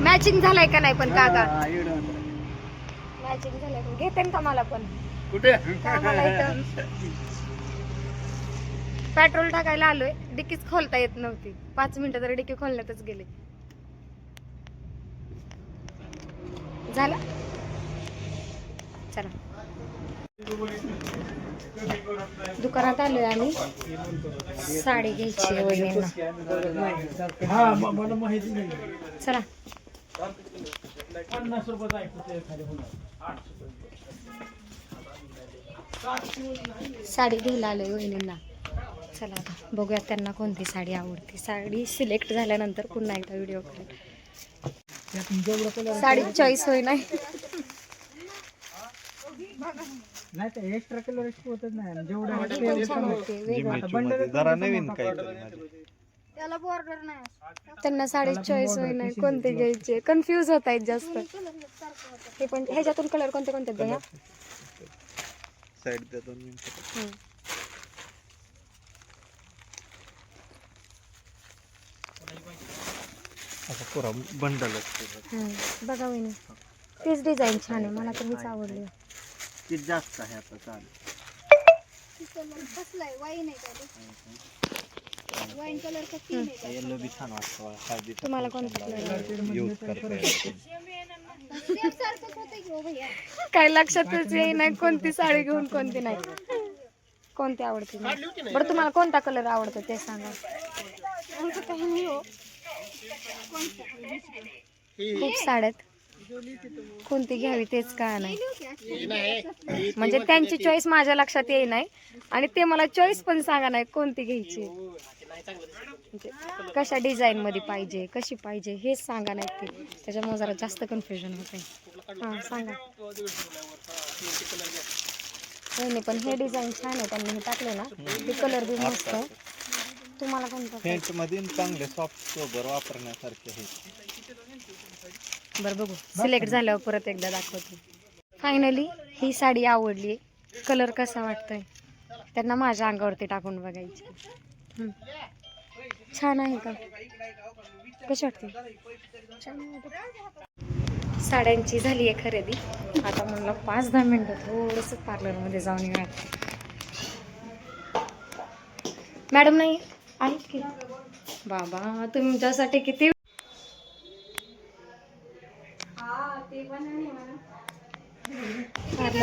Matching झालाय का नाही पण काका. मॅचिंग झालंय पण घेते का मला पण? कुठे. पेट्रोल टाकायला आलोय. डिकीच खोलता येत नव्हती. पाच मिनिटं तरी डिकी खोलण्यातच गेले. झालं? चला. दुकानात आलोय आम्ही. साडी घ्यायची वहिनींना हा चला. पन्नास रुपयाचा आहे कुठे एखाद्या होणार? आठ साडी घ्यायला आलोय वहिनींना. चला आता बघूया त्यांना कोणती साडी आवडते. साडी सिलेक्ट झाल्यानंतर पुन्हा एकदा व्हिडिओ करेल साडी चॉईस होई नाही. नाही तर एक्स्ट्रा कलर होतच नाही. जेवढं आहे ती ते पण बंडलच जरा नाही. त्यांना साडी चॉईस होई नाही कोणते घ्यायचे? कन्फ्युज होत आहेत जास्त हे पण ह्याच्यातून कलर कोणते कोणते आहेत बघा? साईड द्या दोन मिनिटं. हम्म. असं पुरा बंडल असते. हम्म. बघा वहिनी. तीच डिझाईन छान आहे. मला तर हीच आवडली. ते जास्त आहे आता चालेल येलो बी छान वाटतं हळदी तुम्हाला कोणतं कलर यूज करता येतं. काय लक्षातच येई नाही कोणती साडी घेऊन कोणती नाही. कोणती आवडते नाही. बरं तुम्हाला कोणता कलर आवडतो ते सांगा. खूप साड्यात कोणती घ्यावी तेच काय नाही. म्हणजे त्यांची चॉईस माझ्या लक्षात येई नाही. आणि ते मला चॉईस पण सांगा नाही कोणती घ्यायची. म्हणजे कशा डिझाईन मध्ये पाहिजे कशी पाहिजे हेच सांगा नाही ते. त्याच्यामुळे जरा जास्त कन्फ्युजन होत आहे हां सांगा. नाही पण हे डिझाईन छान आहे. त्यांनी हे टाकले ना. ते कलर बी मस्त तुम्हाला कोणतं मध्ये चांगले सॉफ्ट सोबर वापरण्यासारखे आहे बरं बघू. सिलेक्ट झाल्यावर परत एकदा दाखवते. फायनली ही साडी आवडली. कलर कसा वाटतोय? त्यांना माझ्या अंगावरती टाकून बघायची. छान आहे का? कशी वाटते. साड्यांची झाली आहे खरेदी. आता म्हणलं पाच दहा मिनटं थोडंसं पार्लरमध्ये जाऊन येऊया मॅडम नाही आहेत की? बाबा तुमच्यासाठी किती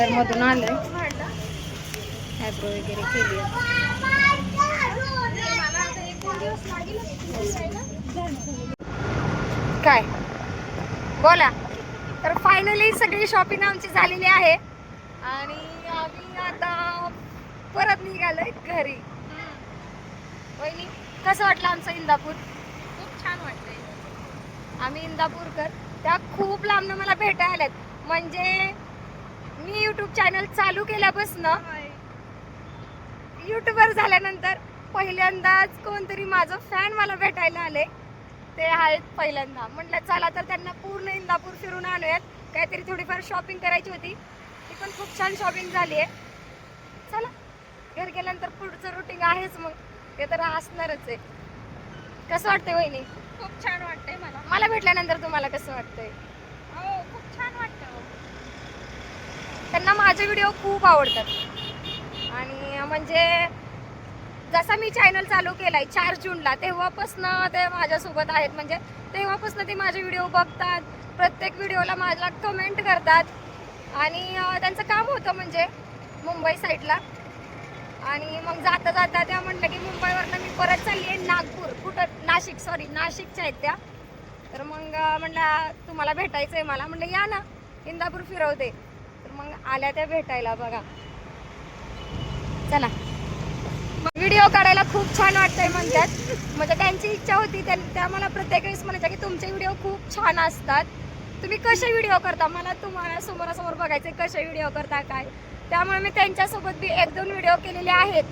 पार्लर मधून आलोय. आयब्रो वगैरे केली काय? बोला. तर फायनली सगळी शॉपिंग आमची झालेली आहे. आणि आम्ही आता परत निघालोय घरी. वहिनी कसं वाटलं आमचं इंदापूर? खूप छान वाटतंय आम्ही इंदापूरकर. त्या खूप लांबनं मला भेटायला आल्यात. म्हणजे मी युट्यूब चॅनल चालू केल्यापासनं युट्यूबर झाल्यानंतर पहिल्यांदाच कोणतरी माझं फॅन मला भेटायला आले ते आहेत पहिल्यांदा. म्हटलं चला तर त्यांना पूर्ण इंदापूर फिरून आणूयात. काहीतरी थोडीफार शॉपिंग करायची होती. ती पण खूप छान शॉपिंग झाली आहे चला घरी गेल्यानंतर पुढचं रुटीन आहेच मग. ते तर असणारच आहे. कसं वाटतंय वहिनी? खूप छान वाटतंय मला. मला भेटल्यानंतर तुम्हाला कसं वाटतंय? हो खूप छान वाटतं. त्यांना माझे व्हिडिओ खूप आवडतात. आणि म्हणजे जसा मी चॅनल चालू केलाय चार जूनला तेव्हापासनं ते माझ्यासोबत आहेत. म्हणजे तेव्हापासनं ते माझे व्हिडिओ बघतात. प्रत्येक व्हिडिओला माझ्या कमेंट करतात. आणि त्यांचं काम होतं म्हणजे मुंबई साईडला आणि मग जाता जाता त्या म्हटलं की मुंबईवरनं मी परत चालली आहे नागपूर. कुठं? नाशिक सॉरी नाशिकच्या आहेत त्या. तर मग म्हटलं तुम्हाला भेटायचं आहे मला. म्हणलं या ना इंदापूर फिरवते. तर मग आल्या त्या भेटायला बघा. चला. व्हिडिओ काढायला खूप छान वाटतंय म्हणतात. म्हणजे त्यांची इच्छा होती त्या मला प्रत्येक वेळेस म्हणायच्या की तुमचे व्हिडिओ खूप छान असतात. तुम्ही कसे व्हिडिओ करता? मला तुम्हाला समोरासमोर बघायचे कसे व्हिडिओ करता काय? त्यामुळे मी त्यांच्यासोबत बी एक दोन व्हिडिओ केलेले आहेत.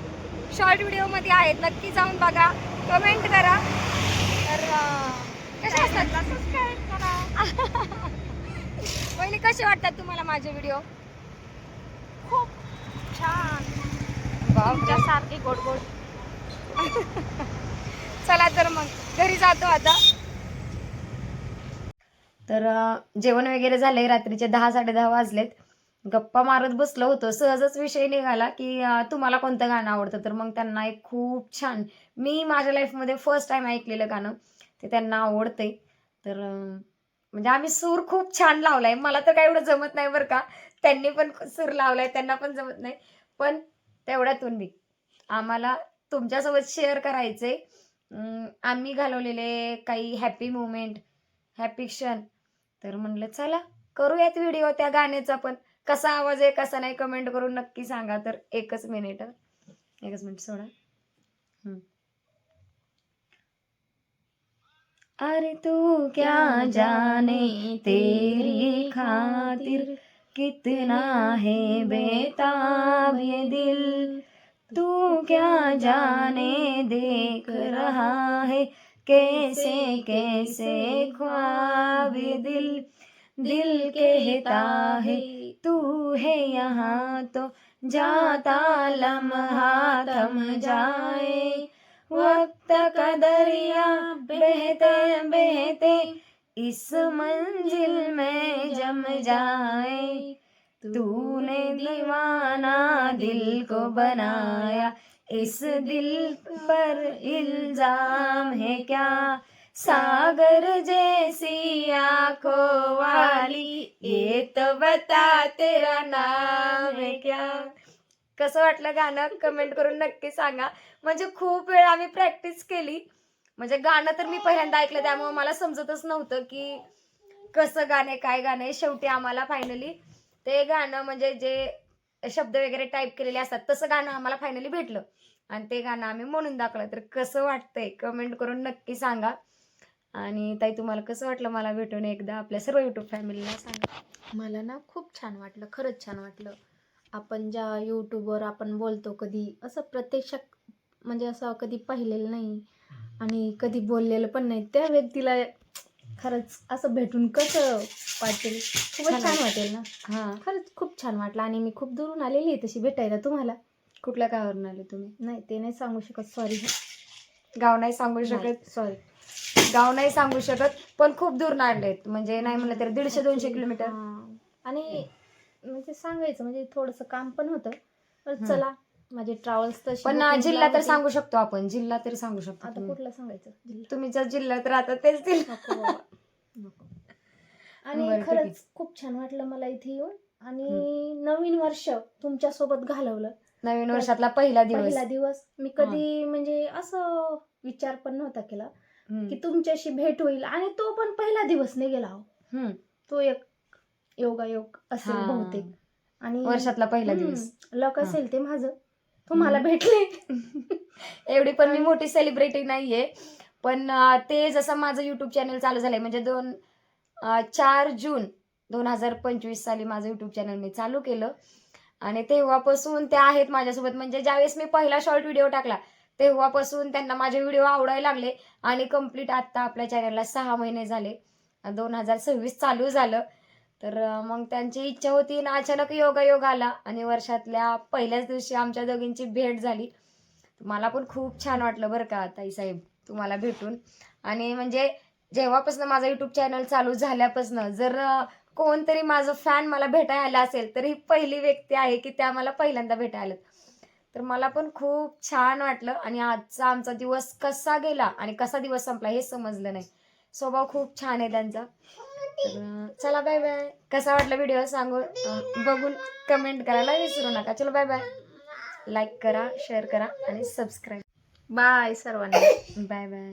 शॉर्ट व्हिडिओमध्ये आहेत. नक्की जाऊन बघा. कमेंट करा. तर कसे असतात? वहिनी कसे वाटतात तुम्हाला माझे व्हिडिओ खूप छान. तुमच्यासारखी गोड गोड चला तर मग घरी जातो आता. तर जेवण वगैरे झालंय रात्रीचे दहा साडेदहा वाजलेत. गप्पा मारत बसलो होतो. सहजच विषय निघाला की तुम्हाला कोणतं गाणं आवडतं? तर मग त्यांना एक खूप छान मी माझ्या लाईफमध्ये फर्स्ट टाइम ऐकलेलं गाणं ते त्यांना आवडतंय. तर म्हणजे आम्ही सूर खूप छान लावलाय. मला तर काय एवढं जमत नाही बरं का. त्यांनी पण सूर लावलाय त्यांना पण जमत नाही. पण तेवढ्यातून मी आम्हाला तुमच्यासोबत शेअर करायचे आम्ही घालवलेले काही हॅपी मुवमेंट हॅपी क्षण. तर म्हणलं चला करूयात व्हिडिओ त्या गाण्याचा पण. कसा आवाज आहे कसा नाही कमेंट करून नक्की सांगा. तर एकच मिनिट एकच मिनिट सोडा. अरे तू क्या जाने तेरी खातिर कितना है बेताब ये दिल? तू क्या जाने देख रहा है कैसे कैसे ख्वाब दिल? दिल कहता है, तू है यहाँ तो जाता लम्हा थम जाए। वक्त का दरिया बहते बहते, इस मंजिल में जम जाए। तूने दीवाना दिल को बनाया, इस दिल पर इल्ज़ाम है क्या? सागर जैसी आँखों वाली, ये तो बता तेरा नाम है क्या? कसं वाटलं गाणं? कमेंट करून नक्की सांगा. म्हणजे खूप वेळ आम्ही प्रॅक्टिस केली. म्हणजे गाणं तर मी पहिल्यांदा ऐकलं त्यामुळे मला समजतच नव्हतं की कसं गाणे काय गाणे शेवटी आम्हाला फायनली ते गाणं म्हणजे जे शब्द वगैरे टाईप केलेले असतात तसं गाणं आम्हाला फायनली भेटलं. आणि ते गाणं आम्ही म्हणून दाखवलं. तर कसं वाटतंय? कमेंट करून नक्की सांगा. आणि ताई तुम्हाला कसं वाटलं मला भेटून एकदा आपल्या सर्व युट्यूब फॅमिलीला सांगा? मला ना खूप छान वाटलं खरंच छान वाटलं. आपण ज्या यूट्यूबवर आपण बोलतो कधी असं प्रत्यक्षात म्हणजे असं कधी पाहिलेलं नाही आणि कधी बोललेलं पण नाही त्या व्यक्तीला खरंच असं भेटून कसं वाटेल? खूपच छान वाटेल. ना? हां. खरंच खूप छान वाटलं आणि मी खूप दुरून आलेली आहे तशी भेटायला तुम्हाला. कुठल्या गावावरून आले तुम्ही? नाही ते नाही सांगू शकत सॉरी गाव नाही सांगू शकत. सॉरी गाव नाही सांगू शकत पण खूप दूर आणलेत. म्हणजे नाही म्हणलं तरी दीडशे दोनशे किलोमीटर. आणि म्हणजे सांगायचं म्हणजे थोडंसं काम पण होतं. तर. चला माझे ट्रॅव्हल्स तर पण जिल्हा तर सांगू शकतो आपण जिल्हा तरी सांगू शकतो आता तुम्ही. कुठला सांगायचं? जिल्हा. तुम्ही ज्या जिल्ह्यात राहता तेच जिल्हा. नको बाबा. नको. आणि खरंच खूप छान वाटलं मला इथे येऊन. आणि नवीन वर्ष तुमच्यासोबत घालवलं. नवीन वर्षातला पहिला दिवस. पहिला दिवस. मी कधी म्हणजे असं विचार पण नव्हता केला हम्म. की तुमच्याशी भेट होईल. आणि तो पण पहिला दिवस नाही गेला हो. हम्म. तो एक योगायोग असेल हा. बहुतेक. आणि वर्षातला पहिला दिवस. लक हा. असेल ते माझं. तुम्हाला भेटले. एवढी पण मी मोठी सेलिब्रिटी नाहीये. पण अं, ते जसं माझं युट्यूब चॅनल चालू झालंय म्हणजे दोन अं, चार जून दोन हजार पंचवीस साली माझं युट्यूब चॅनल मी चालू केलं. आणि तेव्हापासून ते आहेत माझ्यासोबत. म्हणजे ज्यावेळेस मी पहिला शॉर्ट व्हिडिओ टाकला तेव्हापासून त्यांना माझे व्हिडिओ आवडायला लागले. आणि कंप्लीट आत्ता आपल्या चॅनलला सहा महिने झाले. दोन हजार सव्वीस चालू झालं. तर मग त्यांची इच्छा होती आणि अचानक योगायोग आला आणि वर्षातल्या पहिल्याच दिवशी आमच्या दोघींची भेट झाली. मला पण खूप छान वाटलं बरं का ताईसाहेब तुम्हाला भेटून. आणि म्हणजे जेव्हापासून माझं युट्यूब चॅनल चालू झाल्यापासून जर कोणतरी माझं फॅन मला भेटायला आला असेल तर ही पहिली व्यक्ती आहे की त्या मला पहिल्यांदा भेटायला आल्यात. तर मला पण खूप छान वाटलं आणि आजचा आमचा दिवस कसा गेला आणि कसा दिवस संपला हे समजलं नाही. स्वभाव खूप छान आहे त्यांचा. तर चला बाय बाय कसा वाटला व्हिडिओ सांगून बघून कमेंट करायला विसरू नका. चलो बाय बाय लाईक करा शेअर करा आणि सबस्क्राईब बाय सर्वांना. Bye bye